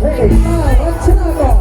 พระเอกต้าวัชรากร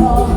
Oh.